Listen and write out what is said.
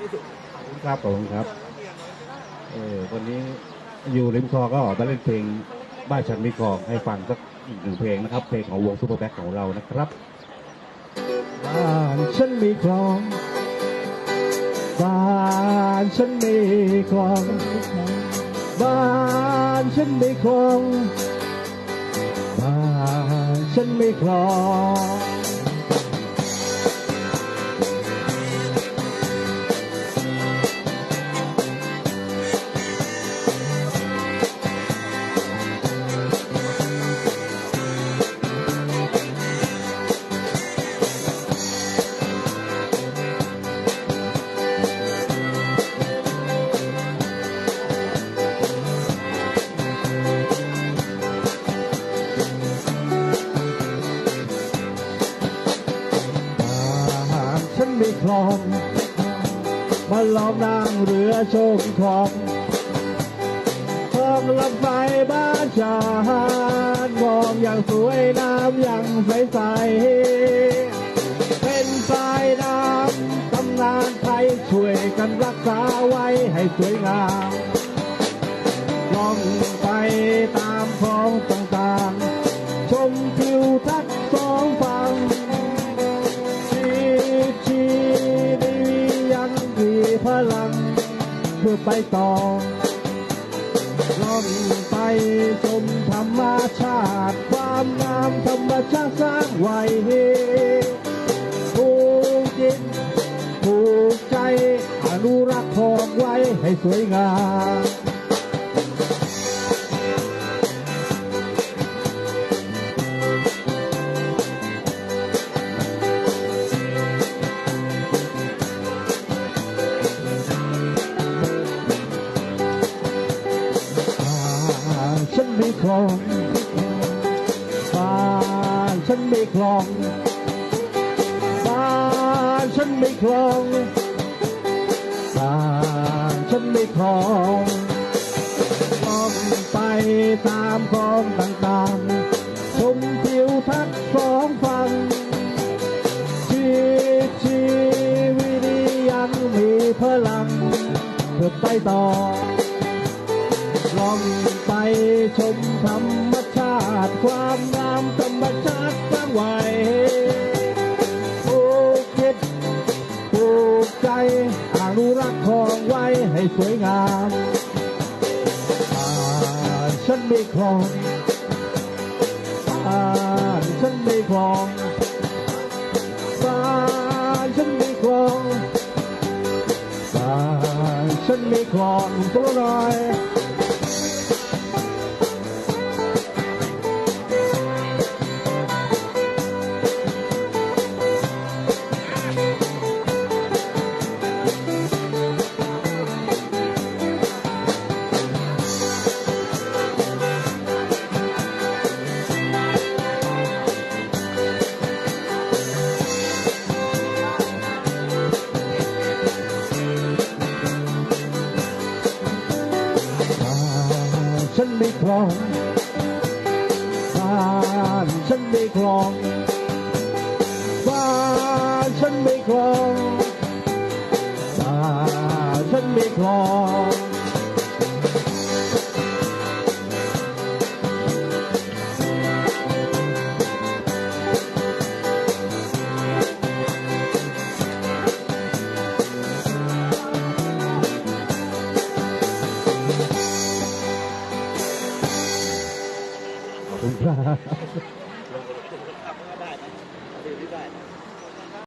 ที่สุดครับผมครับ เออวันนี้อยู่ริมคลองก็ออกมาเล่นเพลงบ้านฉันมีคลองให้ฟังสักอีกหนึ่งเพลงนะครับ เพลงของวงซูเปอร์แบ็คของเรานะครับ บ้านฉันมีคลอง บ้านฉันมีคลอง บ้านฉันมีคลอง บ้านฉันมีคลอง ลองมาล้อมนางเรือชมคลองคลองลำไสบ้านจานมองอย่างสวยน้ำอย่างใสใสเป็นสายน้ำตำนานไทยช่วยกันรักษาไว้ให้สวยงามล่องไปตามคลองต่างๆ ชมทิวทัศน์สอง ใบตองล่องไปชมธรรมชาติ ความงามธรรมชาติสร้างไว้ผูกจิตผูกใจ อนุรักษ์ของไว้ให้สวยงาม ฉันมีคลองบ้านฉันมีคลองบ้านฉันมีคลองบ้านฉันมีคลองล่องไปตามคลองต่างๆชมทิวทัศน์สองฝั่งชีชีวิตยังมีพลังเพื่อไปต่อ องไปชมธรรมชาติ ความงามธรรมชาติสร้างไว้ผูกจิตผูกใจอนุรักษ์ของไว้ให้สวยงามบ้านฉันมีคลองบ้านฉันมีคลองบ้านฉันมีคลองบ้านฉันมีคลองตัวหน่อยานฉันมีค です。